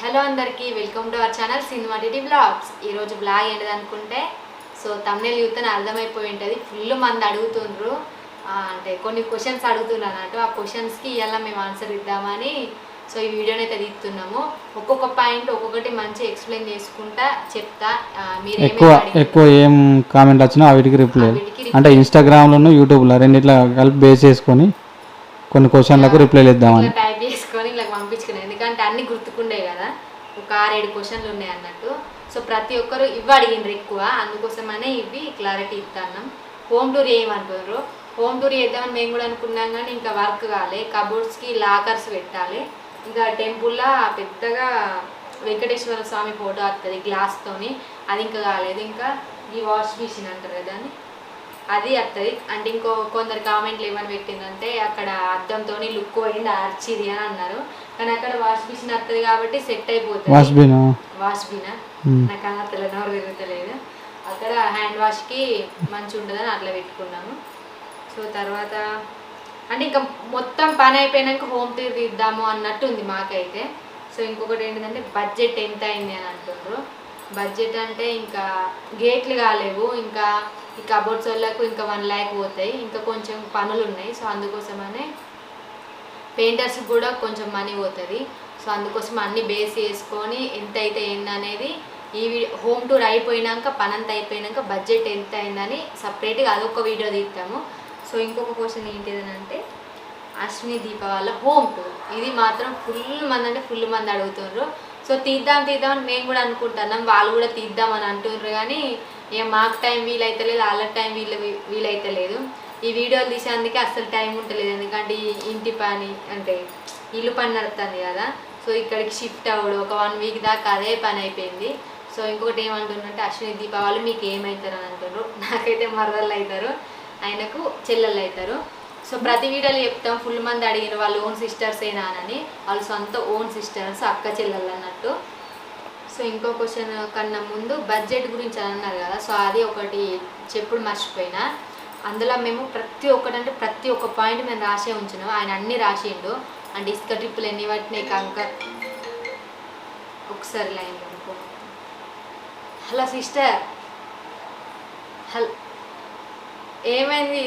Hello అందరికీ welcome to our channel cinema TT blogs. ఈరోజు blog ఏంటిది అనుకుంటే సో తమ్నేల్ చూస్తేనే అర్థమైపోయి ఉంటుంది. ఫుల్ మంది అడుగుతుండ్రు. అంటే కొన్ని క్వశ్చన్స్ అడుగుతున్నారు అన్నట్టు. ఆ క్వశ్చన్స్కి ఇవాళ మేము ఆన్సర్ ఇద్దామని. సో ఈ వీడియోని అయితే తీస్తున్నాము. ఒక్కొక్క పాయింట్ ఒక్కొక్కటి మంచి ఎక్స్ప్లెయిన్ చేసుకుంటా చెప్తా. మీరు ఎక్కువ? ఎక్కువ ఏం కామెంట్ వచ్చినా వీటికి రిప్లై అంటే ఇన్స్టాగ్రామ్లోను యూట్యూబ్లో రెండిట్లా కలిపి బేస్ చేసుకొని కొన్ని క్వశ్చన్లకు రిప్లైలు ఇద్దామని ఇట్లా పంపించుకున్నాను ఎందుకంటే అన్ని గుర్తుకుండే కదా. ఒక ఆరేడు క్వశ్చన్లు ఉన్నాయి అన్నట్టు. సో ప్రతి ఒక్కరు ఇవి అడిగిండ్రు ఎక్కువ. అందుకోసమనే ఇవి క్లారిటీ ఇస్తాన్నాం హోమ్ టూర్ చేయమంటారు హోమ్ టూర్ చేద్దామని మేము కూడా అనుకున్నాం కానీ ఇంకా వర్క్ కాలే. కబోర్డ్స్కి లాకర్స్ పెట్టాలి. ఇంకా టెంపుల్లో పెద్దగా వెంకటేశ్వర స్వామి ఫోటో వస్తుంది గ్లాస్తోని అది ఇంకా కాలేదు. ఇంకా ఈ వాష్ మిషన్ అంటారు కదా అని. అది వస్తుంది అంటే ఇంకో కొందరు కామెంట్లు ఏమని పెట్టిందంటే అక్కడ అద్దంతో లుక్ పోయింది ఆర్చిది అని అన్నారు. కానీ అక్కడ వాష్ మిషన్ వస్తుంది కాబట్టి సెట్ అయిపోతుంది. వాష్ బీనా వాష్ బినా. నాకు అలా తిరుగుతలేదు. అక్కడ హ్యాండ్ వాష్కి మంచి ఉంటుందని అట్లా పెట్టుకున్నాము. సో తర్వాత అంటే ఇంకా మొత్తం పని అయిపోయినాక హోమ్ టూర్ తీద్దాము అన్నట్టు ఉంది మాకైతే. సో ఇంకొకటి ఏంటంటే బడ్జెట్ ఎంత అయింది అని అంటుండ్రు. బడ్జెట్ అంటే ఇంకా గేట్లు కాలేవు ఇంకా ఈ కబోర్డ్స్ వాళ్ళకు ఇంకా వన్ ల్యాక్ పోతాయి ఇంకా కొంచెం పనులు ఉన్నాయి సో అందుకోసమనే పెయింటర్స్ కూడా కొంచెం మనీ పోతుంది. సో అందుకోసం అన్ని బేస్ చేసుకొని ఎంత అయితే ఏందనేది ఈ హోమ్ టూర్ అయిపోయినాక పనంత అయిపోయినాక బడ్జెట్ ఎంత అయిందని సపరేట్గా అదొక వీడియో తీస్తాము సో ఇంకొక క్వశ్చన్ ఏంటిదని అంటే అశ్విని దీప వాళ్ళ హోమ్ టూర్ ఇది మాత్రం ఫుల్ మంది అంటే ఫుల్ మంది అడుగుతున్నారు సో తీద్దాం తీద్దాం అని మేము కూడా అనుకుంటున్నాం. వాళ్ళు కూడా తీద్దాం అని అంటున్నారు కానీ ఇక మాకు టైం వీలైతలేదు వాళ్ళ టైం వీలు వీలైతలేదు ఈ వీడియోలు తీసేందుకే అస్సలు టైం ఉంటలేదు. ఎందుకంటే ఇంటి పని అంటే ఇల్లు పని నడుస్తుంది కదా. సో ఇక్కడికి షిఫ్ట్ అవ్వడు. ఒక వన్ వీక్ దాకా అదే పని అయిపోయింది. సో ఇంకొకటి ఏమంటున్నంటే అశ్విని దీపావళి మీకు ఏమవుతారు అని అంటున్నారు నాకైతే మరదళ్ళు అవుతారు ఆయనకు చెల్లెళ్ళు అవుతారు సో ప్రతి వీడియోలో చెప్తాం ఫుల్ మంది అడిగిన వాళ్ళు ఓన్ సిస్టర్సేనా అని వాళ్ళు సొంత ఓన్ సిస్టర్స్ అక్క చెల్లెళ్ళు అన్నట్టు. సో ఇంకో క్వశ్చన్ కన్నా ముందు బడ్జెట్ గురించి అని అన్నారు కదా సో అది ఒకటి చెప్పుడు మర్చిపోయినా. అందులో మేము ప్రతి ఒక్కటి అంటే ప్రతి ఒక్క పాయింట్ మేము రాసే ఉంచినాం ఆయన అన్ని రాసిండు. అండ్ ఇసుక ట్రిప్పులు ఎన్ని పట్టినాయి కంకర్. ఒకసారి లైన్ అనుకో హలో సిస్టర్. హల్ ఏమైంది?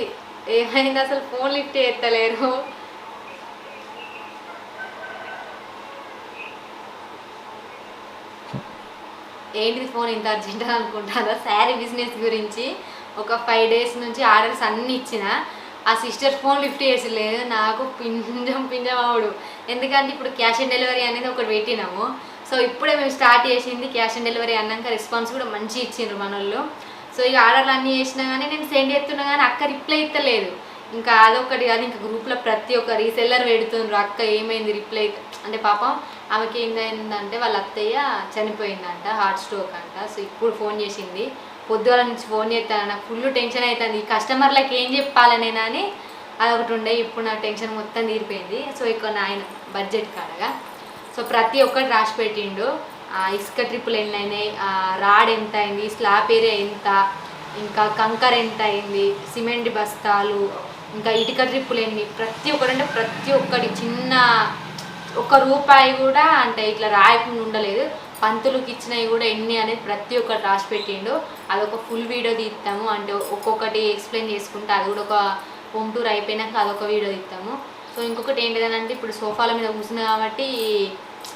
ఏమైంది? అసలు ఫోన్ లిఫ్ట్ చేస్తలేరు. ఏంటిది ఫోన్ ఇంత అర్జెంట్ అనుకుంటారా శారీ బిజినెస్ గురించి ఒక ఫైవ్ డేస్ నుంచి ఆర్డర్స్ అన్నీ ఇచ్చిన. ఆ సిస్టర్ ఫోన్ లిఫ్ట్ చేసలేదు నాకు పింజం పింజం అవడు. ఎందుకంటే ఇప్పుడు క్యాష్ ఆన్ డెలివరీ అనేది ఒకటి పెట్టినాము. సో ఇప్పుడే మేము స్టార్ట్ చేసింది క్యాష్ ఆన్ డెలివరీ అన్నాక రెస్పాన్స్ కూడా మంచి ఇచ్చిండ్రు మన వాళ్ళు సో ఇక ఆర్డర్లు అన్నీ చేసినా కానీ నేను సెండ్ చేస్తున్నా కానీ అక్క రిప్లై ఇస్తలేదు ఇంకా అదొకటి కాదు ఇంకా గ్రూప్లో ప్రతి ఒక్క రీసెల్లర్ పెడుతుండ్రు. అక్క ఏమైంది రిప్లై అంటే పాపం ఆమెకి ఏంటంటే వాళ్ళ అత్తయ్య చనిపోయిందంట హార్ట్ స్ట్రోక్ అంట. సో ఇప్పుడు ఫోన్ చేసింది. పొద్దుగాల నుంచి ఫోన్ చేస్తాను నాకు ఫుల్ టెన్షన్ అవుతుంది ఈ కస్టమర్లకి ఏం చెప్పాలి నేను అని అదొకటి ఉండే ఇప్పుడు నా టెన్షన్ మొత్తం తీరిపోయింది. సో ఇక్కడ ఆయన బడ్జెట్ కాడగా. సో ప్రతి ఒక్కటి రాసి పెట్టిండు. ఇసుక ట్రిప్పులు ఎన్ని అయినాయి రాడ్ ఎంత అయింది స్లాబ్ ఏరియా ఎంత ఇంకా కంకర ఎంత అయింది సిమెంట్ బస్తాలు ఇంకా ఇటుక ట్రిప్పులు ఎన్ని ప్రతి ఒక్కటి అంటే ప్రతి ఒక్కటి చిన్న ఒక్క రూపాయి కూడా అంటే ఇట్లా రాయకుండా ఉండలేదు. పంతులకు ఇచ్చినవి కూడా ఎన్ని అనేది ప్రతి ఒక్కటి రాసి పెట్టిండు. అదొక ఫుల్ వీడియో తీస్తాము అంటే ఒక్కొక్కటి ఎక్స్ప్లెయిన్ చేసుకుంటే అది కూడా ఒక హోమ్ టూర్ అయిపోయినాక అదొక వీడియో తీస్తాము సో ఇంకొకటి ఏంటిదనంటే ఇప్పుడు సోఫాల మీద కూర్చున్నా కాబట్టి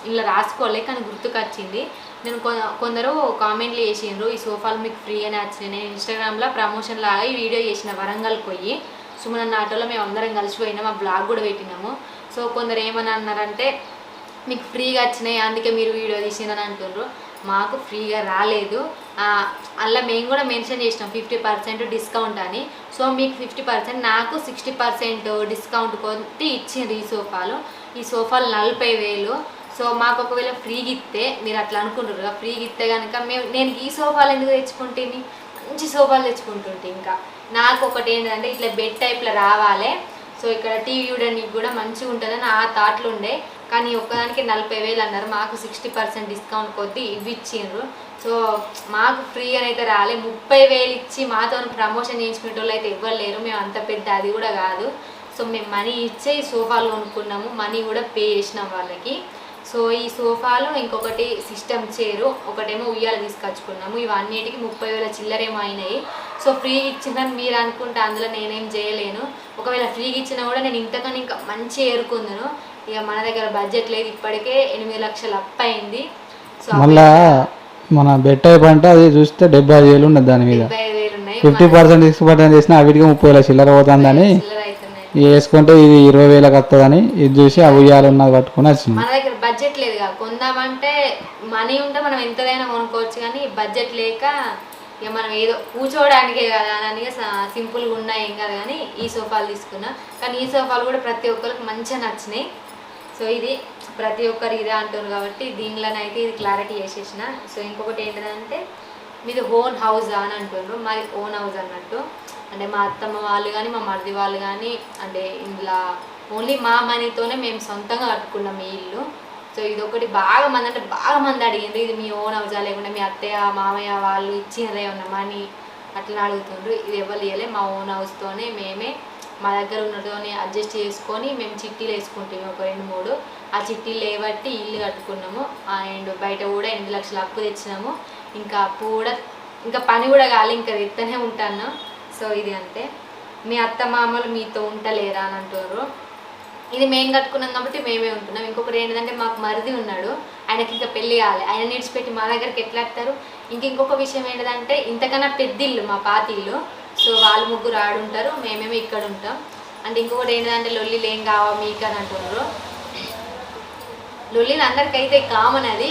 ఇలా రాసుకోలే కానీ గుర్తుకొచ్చింది. నేను కొ- కొందరు కామెంట్లు చేసిండ్రు ఈ సోఫాలు మీకు ఫ్రీ అని వచ్చినాయి. నేను ఇన్స్టాగ్రామ్లో ప్రమోషన్ లాగా ఈ వీడియో చేసిన వరంగల్కి పోయి సుమన్ ఆటోలో మేము అందరం కలిసిపోయినాం ఆ బ్లాగ్ కూడా పెట్టినాము. సో కొందరు ఏమని అన్నారంటే మీకు ఫ్రీగా వచ్చినాయి అందుకే మీరు వీడియో తీసిందని అంటున్నారు మాకు ఫ్రీగా రాలేదు. అలా మేము కూడా మెన్షన్ చేసినాం ఫిఫ్టీ పర్సెంట్ డిస్కౌంట్ అని. సో మీకు ఫిఫ్టీ పర్సెంట్ నాకు సిక్స్టీ పర్సెంట్ డిస్కౌంట్ కొట్టి ఇచ్చిండ్రు ఈ సోఫాలు. ఈ సోఫాలు నలభై వేలు. సో మాకు ఒకవేళ ఫ్రీగా ఇస్తే మీరు అట్లా అనుకుంటారు కదా ఫ్రీగా ఇస్తే కనుక మేము నేను ఈ సోఫాలు ఎందుకు తెచ్చుకుంటేని? మంచి సోఫాలు తెచ్చుకుంటుంటే ఇంకా. నాకు ఒకటి ఏంటంటే ఇట్లా బెడ్ టైప్లో రావాలి. సో ఇక్కడ టీవీ చూడడానికి కూడా మంచిగా ఉంటుందని ఆ థాట్లు ఉండే. కానీ ఒక్కదానికి నలభై వేలు అన్నారు. మాకు సిక్స్టీ పర్సెంట్ డిస్కౌంట్ కొద్ది ఇవి ఇచ్చిండ్రు సో మాకు ఫ్రీ అని అయితే రాలే. ముప్పై వేలు ఇచ్చి మాతో ప్రమోషన్ చేయించుకునే వాళ్ళు అయితే ఇవ్వలేరు లేరు. మేము అంత పెద్ద అది కూడా కాదు. సో మేము మనీ ఇచ్చే సోఫాలు కొనుక్కున్నాము. మనీ కూడా పే చేసినాం వాళ్ళకి. సో ఈ సోఫాలు ఇంకొకటి సిస్టమ్ చైరు ఒకటేమో ఉయ్యాల తీసుకొచ్చుకున్నాము. ఇవన్నిటికి ముప్పై వేల చిల్లరేమో అయినాయి. సో ఫ్రీ ఇచ్చిందని మీరు అనుకుంటే అందులో నేనేం చేయలేను. ఒకవేళ ఫ్రీగా ఇచ్చినా కూడా నేను ఇంతకన్నా ఇంకా మంచి ఏరుకుందును. ఇక మన దగ్గర బడ్జెట్ లేదు ఇప్పటికే ఎనిమిది లక్షలు అప్ అయింది. సో మళ్ళా మన బెట్ టైప్ అంటే అది చూస్తే డెబ్బై ఐదు వేలు ఉన్నది దాని మీద. ఫిఫ్టీ పర్సెంట్ సిక్స్టీ పర్సెంట్ చేసినా వీటికి ముప్పై వేల చిల్లర ఇది వేసుకుంటే ఇది ఇరవై వేలకు వస్తుందని ఇది చూసి ఆ ఉయ్యాలు ఉన్నది పట్టుకొని వచ్చింది. బడ్జెట్ లేదు కదా. కొందామంటే మనీ ఉంటే మనం ఎంతదైనా కొనుక్కోవచ్చు కానీ బడ్జెట్ లేక ఇక మనం ఏదో కూర్చోవడానికే కదా అని సింపుల్గా ఉన్నాయి ఏం కాదు కానీ ఈ సోఫాలు తీసుకున్నా. కానీ ఈ సోఫాలు కూడా ప్రతి ఒక్కరికి మంచిగా నచ్చినాయి. సో ఇది ప్రతి ఒక్కరు ఇదే అంటారు కాబట్టి దీనిలోనైతే ఇది క్లారిటీ చేసేసిన. సో ఇంకొకటి ఏంటంటే మీది ఓన్ హౌస్ అని అంటున్నారు. మాది ఓన్ హౌస్ అన్నట్టు. అంటే మా అత్తమ్మ వాళ్ళు కానీ మా మరిది వాళ్ళు కానీ అంటే ఇందులో ఓన్లీ మా మనీతోనే మేము సొంతంగా కట్టుకున్నాం ఈ ఇల్లు. సో ఇది ఒకటి బాగా మంది అంటే బాగా మంది అడిగింది ఇది మీ ఓన్ అవజా లేకుండా మీ అత్తయ్య మామయ్య వాళ్ళు ఇచ్చినదే ఉన్న మనీ? అట్లా అడుగుతుండ్రు. ఇది ఎవరు ఇవ్వలే మా ఓన్ హౌస్తోనే మేమే మా దగ్గర ఉన్నతోనే అడ్జస్ట్ చేసుకొని మేము చిట్టీలు వేసుకుంటాము ఒక రెండు మూడు. ఆ చిట్టీలు లేబట్టి ఇల్లు కట్టుకున్నాము. అండ్ బయట కూడా ఎనిమిది లక్షల అప్పు తెచ్చినాము. ఇంకా అప్పు కూడా ఇంకా పని కూడా కాలి ఇంకా తెత్తనే ఉంటాను. సో ఇది అంతే. మీ అత్త మామలు మీతో ఉంటలేరా అని అంటున్నారు ఇది మేము కట్టుకున్నాం కాబట్టి మేమే ఉంటున్నాం. ఇంకొకటి ఏంటంటే మాకు మరిది ఉన్నాడు. ఆయనకి ఇంకా పెళ్ళి కావాలి ఆయన నిడిచిపెట్టి మా దగ్గరికి ఎట్లా ఇంక ఇంకొక విషయం ఏంటంటే ఇంతకన్నా పెద్ద ఇల్లు మా పాత ఇల్లు సో వాళ్ళు ముగ్గురు ఆడుంటారు. మేమేమో ఇక్కడ ఉంటాం. అంటే ఇంకొకటి ఏంటంటే లొల్లిలు ఏం కావా మీకు అని అంటున్నారు. లొల్లిలు అందరికైతే కామన్ అది.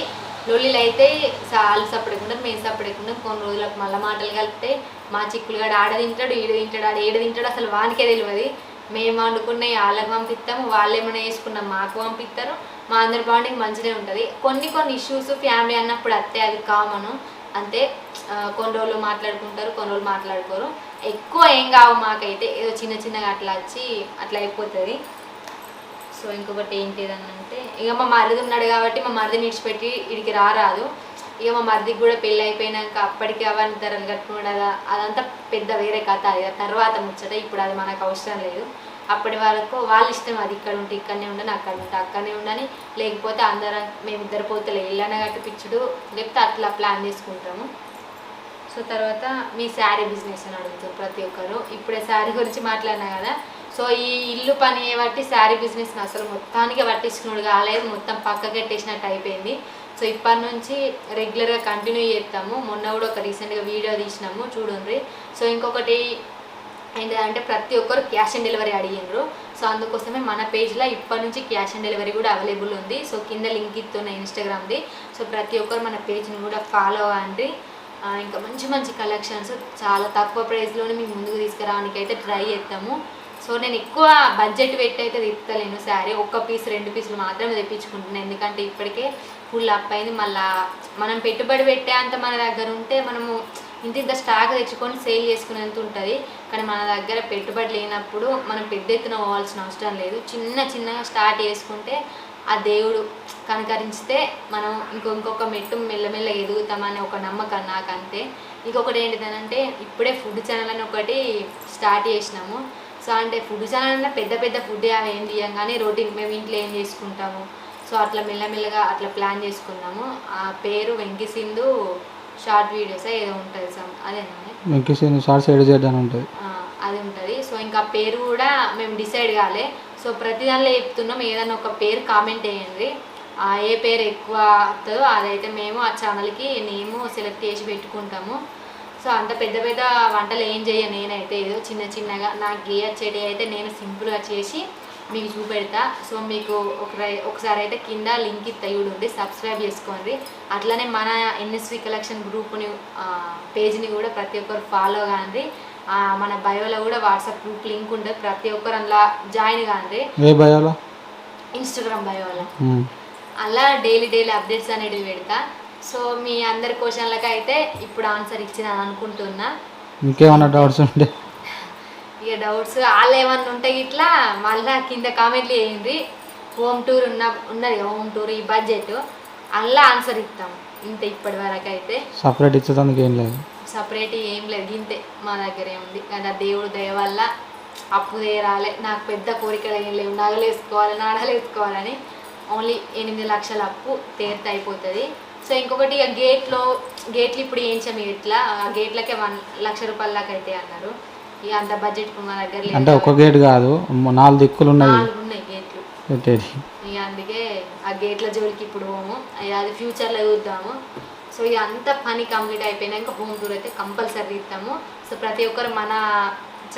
లొల్లిలు అయితే వాళ్ళు సపడకుండా మేము సపడకుండా కొన్ని రోజులకు మళ్ళీ మాటలు కలిపితే మా చిక్కులుగాడు ఆడ తింటాడు ఈడ తింటాడు ఆడ ఏడ తింటాడు అసలు వానికే తెలియదు మేము వండుకున్నవి వాళ్ళకి పంపిస్తాము వాళ్ళు ఏమైనా వేసుకున్నాం మాకు పంపిస్తారు మా అందరి బాండింగ్ మంచిగా ఉంటుంది. కొన్ని కొన్ని ఇష్యూస్ ఫ్యామిలీ అన్నప్పుడు అత్తే అది కామను అంతే. కొన్ని రోజులు మాట్లాడుకుంటారు కొన్ని రోజులు మాట్లాడుకోరు. ఎక్కువ ఏం కావు మాకైతే ఏదో చిన్న చిన్నగా అట్లా వచ్చి అట్లా అయిపోతుంది. సో ఇంకొకటి ఏంటిది అంటే ఇక మా మరిది ఉన్నాడు కాబట్టి మా మరిదిని విడిచిపెట్టి ఇడికి రారాదు. ఇక మా మరిదికి కూడా పెళ్ళి అయిపోయినాక అప్పటికి అవన్నీ ధరలు కట్టుకుండగా అదంతా పెద్ద వేరే కథ. అది తర్వాత ముచ్చట ఇప్పుడు అది మనకు అవసరం లేదు. అప్పటి వరకు వాళ్ళ ఇష్టం అది ఇక్కడ ఉంటే ఇక్కడనే ఉండని అక్కడ ఉంటే అక్కడనే ఉండని. లేకపోతే అందరం మేమిద్దరు పోతలే ఇళ్ళనే కట్టిపించుడు లేకపోతే అట్లా ప్లాన్ చేసుకుంటాము. సో తర్వాత మీ శారీ బిజినెస్ అని అడుగుతారు ప్రతి ఒక్కరు. ఇప్పుడే శారీ గురించి మాట్లాడినా కదా. సో ఈ ఇల్లు పని బట్టి శారీ బిజినెస్ అసలు మొత్తానికి పట్టించుకున్నాడు కాలేదు. మొత్తం పక్కకెట్టేసినట్టు అయిపోయింది. సో ఇప్పటి నుంచి రెగ్యులర్గా కంటిన్యూ చేస్తాము. మొన్న కూడా ఒక రీసెంట్గా వీడియో తీసినాము చూడండి సో ఇంకొకటి ఏంటంటే ప్రతి ఒక్కరు క్యాష్ ఆన్ డెలివరీ అడిగినారు సో అందుకోసమే మన పేజ్లో ఇప్పటి నుంచి క్యాష్ ఆన్ డెలివరీ కూడా అవైలబుల్ ఉంది. సో కింద లింక్ ఇస్తున్న ఇన్స్టాగ్రామ్ది సో ప్రతి ఒక్కరు మన పేజ్ని కూడా ఫాలో అవ్వండి ఇంకా మంచి మంచి కలెక్షన్స్ చాలా తక్కువ ప్రైస్లోనే మీకు ముందుకు తీసుకురావడానికి అయితే ట్రై చేస్తాము. సో నేను ఎక్కువ బడ్జెట్ పెట్టి అయితే తిప్పలేను శారీ. ఒక్క పీస్ రెండు పీసులు మాత్రమే తెప్పించుకుంటున్నాను ఎందుకంటే ఇప్పటికే ఫుల్ అప్ అయింది మళ్ళా మనం పెట్టుబడి పెట్టే అంత మన దగ్గర ఉంటే మనము ఇంత ఇంత స్టాక్ తెచ్చుకొని సేల్ చేసుకునేంత ఉంటుంది. కానీ మన దగ్గర పెట్టుబడి లేనప్పుడు మనం పెద్ద ఎత్తున పోవాల్సిన అవసరం లేదు. చిన్న చిన్నగా స్టార్ట్ చేసుకుంటే ఆ దేవుడు కనకరించితే మనం ఇంకో ఇంకొక మెట్టు మెల్లమెల్ల ఎదుగుతామనే ఒక నమ్మకం నాకు అంతే ఇంకొకటి ఏంటిదనంటే ఇప్పుడే ఫుడ్ ఛానల్ అని ఒకటి స్టార్ట్ చేసినాము. సో అంటే ఫుడ్ ఛానల్ అంటే పెద్ద పెద్ద ఫుడ్ అవి ఏం తీయం కానీ రొటీన్ మేము ఇంట్లో ఏం చేసుకుంటాము? సో అట్లా మెల్లమెల్లగా అట్లా ప్లాన్ చేసుకున్నాము. ఆ పేరు వెంకి సింధు షార్ట్ వీడియోస్ ఏదో ఉంటుంది సమ్ అదేనండి మీకు షార్ట్స్ ఎడ్ చేయడానికి ఉంటుంది. అది ఉంటుంది. సో ఇంకా పేరు కూడా మేము డిసైడ్ కాలే. సో ప్రతి దానిలో చెప్తున్నాం ఏదైనా ఒక పేరు కామెంట్ వేయండి ఆ, ఏ పేరు ఎక్కువ వస్తుందో అదైతే మేము ఆ ఛానల్కి నేము సెలెక్ట్ చేసి పెట్టుకుంటాము. సో అంత పెద్ద పెద్ద వంటలు ఏం చేయను నేనైతే. ఏదో చిన్న చిన్నగా నాకు గేయ చెడి అయితే నేను సింపుల్గా చేసి మీకు చూపెడతా. సో మీకు ఒక ఒకసారి అయితే కింద లింక్ ఇస్తా చూడండి సబ్స్క్రైబ్ చేసుకోండి. అట్లనే మన ఎన్ఎస్వి కలెక్షన్ గ్రూప్ని పేజ్ని కూడా ప్రతి ఒక్కరు ఫాలో కాండి. ఆ, మన బయోలో కూడా వాట్సాప్ గ్రూప్ లింక్ ఉంటుంది ప్రతి ఒక్కరు అందులో జాయిన్ కాండి. భయాలో ఇన్స్టాగ్రామ్ బయోలో. అలా డైలీ డైలీ అప్డేట్స్ అనేవి పెడతా. సో మీ అందరి క్వశ్చన్లకు అయితే ఇప్పుడు ఆన్సర్ ఇచ్చిన అనుకుంటున్నా. ఇంకేమన్నా డౌట్స్ ఉంటే ఇక డౌట్స్ వాళ్ళు ఏమన్నా ఉంటే ఇట్లా మళ్ళీ కింద కామెంట్లు చేయండి. హోమ్ టూర్ ఉన్న ఉన్నది హోమ్ టూర్ ఈ బడ్జెట్ అలా ఆన్సర్ ఇస్తాం ఇంత ఇప్పటి వరకు అయితే. సపరేట్ ఇచ్చేదానికి ఏం లేదు. సపరేట్ ఏం లేదు. ఇంతే మా దగ్గర ఏముంది. కానీ ఆ దేవుడు దయ వల్ల అప్పు తీరాలి. నాకు పెద్ద కోరికలు ఏం లేవు. నగలు వేసుకోవాలి నాడలు వేసుకోవాలని ఓన్లీ ఎనిమిది లక్షల అప్పు తీర్త అయిపోతుంది. సో ఇంకొకటి ఇక గేట్లో గేట్లు ఇప్పుడు ఏంచాం ఇట్లా ఆ గేట్లకే వన్ లక్ష రూపాయల దాకా అయితే అన్నారు. ఇక అంత బడ్జెట్ మా దగ్గర లేదు అంటే ఒక గేట్ కాదు నాలుగు దిక్కులు ఉన్నాయి. నాలుగు ఉన్నాయి గేట్లు పెట్టేది. ఇక అందుకే ఆ గేట్ల జోలికి ఇప్పుడు పోము. అది- అది ఫ్యూచర్లో చూద్దాము. సో ఇక అంత పని కంప్లీట్ అయిపోయినాక హోమ్ టూర్ అయితే కంపల్సరీ ఇస్తాము సో ప్రతి ఒక్కరు మన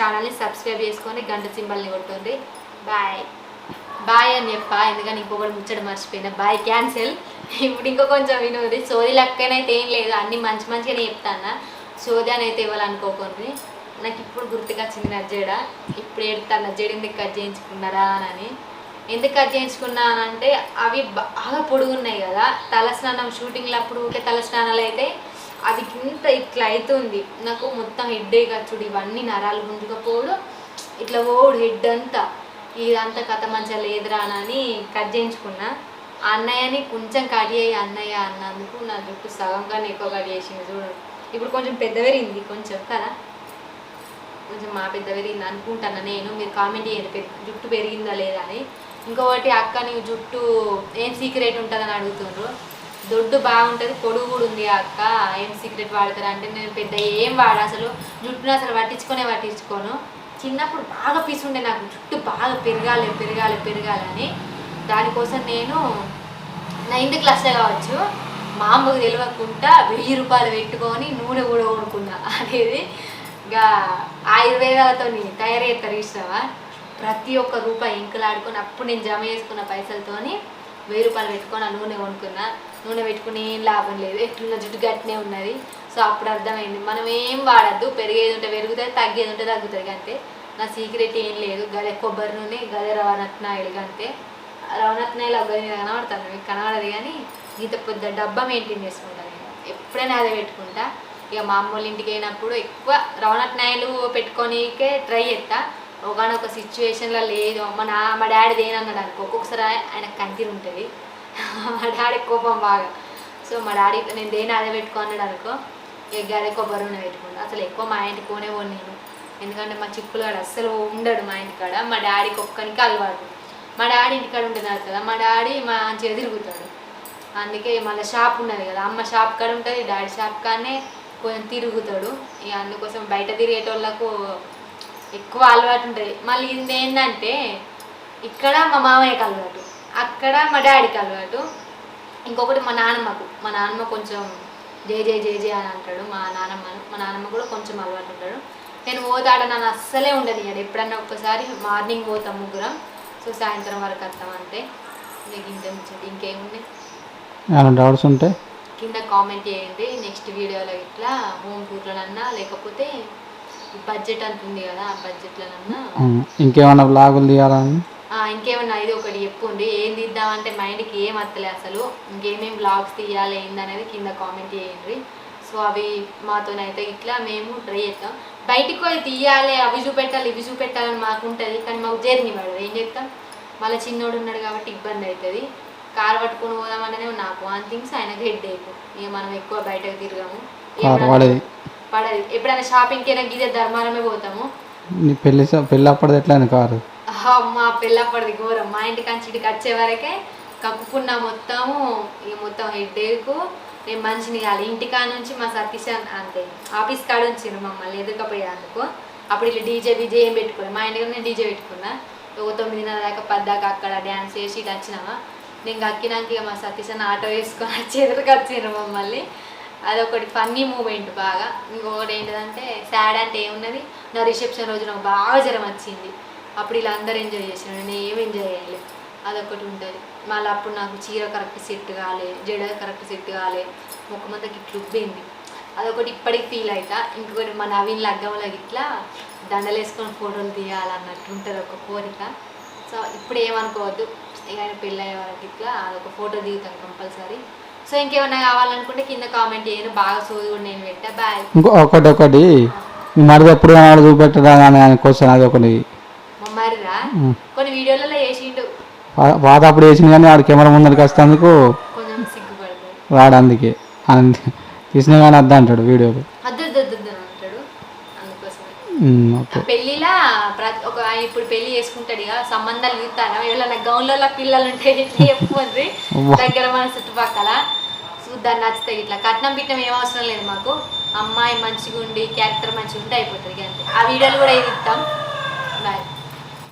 ఛానల్ని సబ్స్క్రైబ్ చేసుకొని గంట సింబల్ని కొట్టుంది బాయ్ బాయ్ అని చెప్పా. ఎందుకని ఇంకొకటి ముచ్చట మర్చిపోయినా. బాయ్ క్యాన్సిల్ ఇప్పుడు ఇంకో కొంచెం వినోది. సోది లెక్కనైతే ఏం లేదు. అన్ని మంచి మంచిగానే చెప్తాను? సోది అని అయితే ఇవ్వాలనుకోకండి నాకు ఇప్పుడు గుర్తుగా చిన్న నజ్జేడ ఇప్పుడు ఏడుతా నజ్జేడ ఎందుకు కట్ చేయించుకున్నారా అని. ఎందుకు కట్ చేయించుకున్నానంటే అవి బాగా పొడుగున్నాయి కదా. తలస్నానం షూటింగ్లు అప్పుడు ఊకే తలస్నానాలు అయితే అది ఇంత ఇట్లా అవుతుంది నాకు మొత్తం హెడ్ కచ్చుడు ఇవన్నీ నరాలు గుంజుకపోవడం ఇట్లా ఓడు హెడ్ అంతా. ఇదంతా కథ మంచిగా లేదురా అని కట్ చేయించుకున్నా. ఆ అన్నయ్యని కొంచెం కట్ చేయి అన్నయ్య అన్నందుకు నా జుట్టు సగం కానీ ఎక్కువ కట్ చేసింది చూడండి ఇప్పుడు కొంచెం పెద్ద పెరిగింది కొంచెం కదా. కొంచెం మా పెద్ద పెరిగింది అనుకుంటాను నేను. మీరు కామెంట్ చేయండి జుట్టు పెరిగిందా లేదా అని. ఇంకొకటి అక్క నీవు జుట్టు ఏం సీక్రెట్ ఉంటుందని అడుగుతుండ్రు. దొడ్డు బాగుంటుంది పొడుగు కూడా ఉంది ఆ అక్క. ఏం సీక్రెట్ వాడతారు అంటే నేను పెద్ద ఏం వాడ అసలు జుట్టును అసలు పట్టించుకొనే పట్టించుకోను. చిన్నప్పుడు బాగా పీసుండే నాకు జుట్టు బాగా పెరగాలి పెరగాలి పెరగాలి అని. దానికోసం నేను నైన్త్ క్లాస్లో కావచ్చు మా అమ్మకు తెలియకుండా వెయ్యి రూపాయలు పెట్టుకొని నూనె కూడా కొనుక్కున్నా అనేది ఇక ఆయుర్వేదాలతో తయారు చేస్తారు ఇష్టమా ప్రతి ఒక్క రూపాయి ఇంకలాడుకొని అప్పుడు నేను జమ చేసుకున్న పైసలతోని వెయ్యి రూపాయలు పెట్టుకొని ఆ నూనె కొనుక్కున్నా. నూనె పెట్టుకుని ఏం లాభం లేదు. ఎట్లున్న జుట్టు గట్టినే ఉన్నది. సో అప్పుడు అర్థమైంది. మనం ఏం వాడద్దు. పెరిగేది ఉంటే పెరుగుతుంది తగ్గేది ఉంటే తగ్గుతుంది అంతే నా సీక్రెట్ ఏం లేదు. గదే కొబ్బరి నూనె గదే రవనత్నాయుడు అంతే రవనత్నాయులు ఒక మీద కనబడతాను. మీకు కనబడదు కానీ ఇంత పెద్ద డబ్బా మెయింటైన్ చేసుకుంటాను నేను. ఎప్పుడైనా అదే పెట్టుకుంటా. ఇక మా అమ్మోళ్ళ ఇంటికి అయినప్పుడు ఎక్కువ రవణట్నాయలు పెట్టుకోనికే ట్రై చేస్తా ఒకనొక సిచ్యువేషన్లో లేదు. అమ్మ నా మా డాడీ దేనన్నాడు అనుకో ఒక్కొక్కసారి ఆయన కంటిని ఉంటుంది. మా డాడీ కోపం బాగా. సో మా డాడీ నేను దేని అదే పెట్టుకున్నాడు అనుకో ఇక అదే కొబ్బరి నూనె పెట్టుకున్నాను అసలు ఎక్కువ మా ఇంటికి పోనే పోను నేను. ఎందుకంటే మా చిక్కులాడు అస్సలు ఉండడు మా ఇంటికాడ మా డాడీకి ఒక్కనికి అలవాటు. మా డాడీ ఇంటికాడ ఉంటున్నారు కదా మా డాడీ మా మంచిగా తిరుగుతాడు. అందుకే మళ్ళీ షాప్ ఉన్నది కదా. అమ్మ షాప్ కాడ ఉంటుంది డాడీ షాప్ కాడనే కొంచెం తిరుగుతాడు. ఇక అందుకోసం బయట తిరిగేటోళ్ళకు ఎక్కువ అలవాటు ఉంటుంది. మళ్ళీ ఇది ఏంటంటే ఇక్కడ మా మామయ్యకి అలవాటు అక్కడ మా డాడీకి అలవాటు. ఇంకొకటి మా నాన్నమ్మకు మా నాన్నమ్మ కొంచెం జే జే జే జే అని అంటాడు మా నాన్నమ్మ మా నాన్నమ్మ కూడా కొంచెం అలవాటు ఉంటాడు. నేను పోతాడ నన్ను అస్సలే ఉండదు ఇక ఎప్పుడన్నా ఒక్కసారి మార్నింగ్ పోతాం ముగ్గురం. సో సాయంత్రం వరకు వస్తాం అంతే. మీకు ఇంత ముచ్చట ఇంకేమున్నాయి ఏమైనా డౌట్స్ ఉంటే? కింద కామెంట్ చేయండి. నెక్స్ట్ వీడియోలో ఇట్లా హోమ్ టూర్లనన్నా లేకపోతే బడ్జెట్ అంత ఉంది కదా ఆ బడ్జెట్లనన్నా ఉమ్, ఇంకేమైనా బ్లాగులు తీయాలని? ఇంకేమన్నా ఇది ఒకటి చెప్పుండి. ఏం తీద్దామంటే మైండ్కి ఏం వస్తలే అసలు. ఇంకేమేం బ్లాగ్స్ తీయాలి ఏందనేది కింద కామెంట్ చేయండి. సో అవి మాతోనైతే ఇట్లా మేము ట్రై చేస్తాం. బయటికి పోయి తీయాలి అవి చూపెట్టాలి ఇవి చూపెట్టాలని మాకు ఉంటుంది కానీ మాకు జర్నీ పడదు. ఏం చేస్తాం? మళ్ళీ చిన్నోడు ఉన్నాడు కాబట్టి ఇబ్బంది అవుతుంది. కార్ పట్టుకొని పోదామంటేనే నాకు వన్ థింగ్స్ ఆయనకు హెడ్ అయిపో ఇక మనం ఎక్కువ బయటకు తిరగము. పడేది. పడదు. ఎప్పుడైనా షాపింగ్కి అయినా గిదే ధర్మారమే పోతాము. నీ పెళ్ళి స- పెళ్ళి అప్పటిది ఎట్లా కారు? మా పిల్లప్పటిది ఘోరం. మా ఇంటి కంచిడికి వచ్చే వరకే కక్కుకున్న మొత్తము ఇక మొత్తం హెడ్ఏకు నేను మనిషిని కాదు. ఇంటికా నుంచి మా సతీష్ అంతే ఆఫీస్ కాడ ఉంచారు మమ్మల్ని ఎదురుకపోయేందుకు. అప్పుడు ఇట్లా డీజే బీజే ఏం పెట్టుకోలే. మా ఇంటికి నేను డీజే పెట్టుకున్నా. ఒక తొమ్మిదిన్నర దాకా పద్దాకా అక్కడ డ్యాన్స్ చేసి ఇటు వచ్చినామా నేను కక్కినాక ఇక మా సతీష్ అన్న ఆటో వేసుకొని వచ్చి ఎదురుకు వచ్చిండ్రు మమ్మల్ని. అదొకటి ఫన్నీ మూమెంట్ బాగా. ఇంకొకటి ఏంటంటే సాడ్ అంటే ఏమున్నది? నా రిసెప్షన్ రోజు నాకు బాగా జ్వరం వచ్చింది. అప్పుడు ఇలా అందరూ ఎంజాయ్ చేసిన నేను ఏం ఎంజాయ్ చేయలేదు అదొకటి ఉంటుంది. మళ్ళీ అప్పుడు నాకు చీర కరెక్ట్ సెట్ కాలే జడ కరెక్ట్ సెట్ కాలే. ముఖమంతా ఇట్లా ఉబ్బింది. అదొకటి ఇప్పటికి ఫీల్ అవుతా ఇంకొకటి మా నవీన్ లగ్గంలో ఇట్లా దండలు వేసుకొని ఫోటోలు తీయాలన్నట్టు ఉంటుంది ఒక కోరిక. సో ఇప్పుడు ఏమనుకోవద్దు. ఇక ఆయన పెళ్ళి అయ్యే వరకు ఇట్లా అదొక ఫోటో దిగుతాం కంపల్సరీ. సో ఇంకేమన్నా కావాలనుకుంటే కింద కామెంట్ చేయను బాగా సోది కూడా నేను పెట్టా. బాయ్. ఒకటి ఒకటి మీ మరిది ఎప్పుడు కనాడు చూపెట్టడా అని క్వశ్చన్ అది ఒకటి. ఉమ్. కొన్ని వీడియోలలో వేసిండు పాత అప్పుడు వేసింది కానీ ఆడు కెమెరా ముందరికి వస్తేందుకు కొంచెం సిగ్గుపడతాడు రాడు అందుకే. తీసిన కానీ వద్దా అంటాడు వీడియోలు ఒక ఆయన ఇప్పుడు పెళ్ళి చేసుకుంటాడు ఇక సంబంధాలు చూస్తాను ఎవరైనా గౌన్లలో పిల్లలు ఉంటే ఇట్లా చెప్పుకోండి దగ్గర మన చుట్టుపక్కల. నచ్చుతాయి ఇట్లా. కట్నం ఏం అవసరం లేదు మాకు. అమ్మాయి మంచిగా ఉండి క్యారెక్టర్ మంచిగా ఉంటే అయిపోతుంది అంతే. ఆ వీడియోలు కూడా ఇది ఇస్తాం